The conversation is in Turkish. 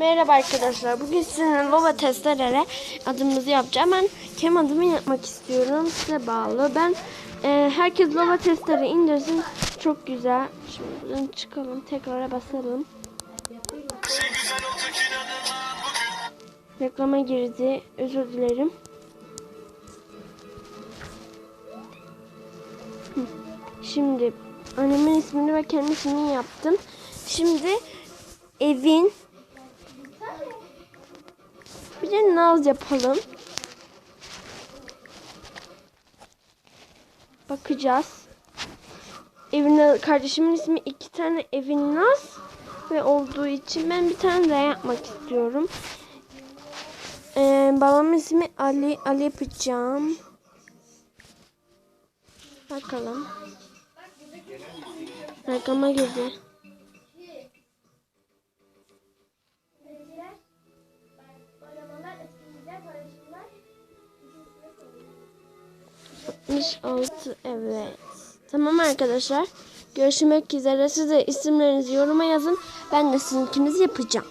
Merhaba arkadaşlar. Bugün sizinle lova testlere adımımızı yapacağım. Ben kendi adımı yapmak istiyorum. Size bağlı. Ben e, herkes lova testere indirsin. Çok güzel. Şimdi buradan çıkalım. Tekrara basalım. Reklama girdi. Özür dilerim. Şimdi annemin ismini ve kendi ismini yaptım. Şimdi evin de naz yapalım. Bakacağız. Evin kardeşimin ismi iki tane evin naz ve olduğu için ben bir tane daha yapmak istiyorum. Ee, babamın ismi Ali. Ali yapacağım. Bakalım. Reklama girdi. 66 evet. Tamam arkadaşlar. Görüşmek üzere. Siz de isimlerinizi yoruma yazın. Ben de sizinkinizi yapacağım.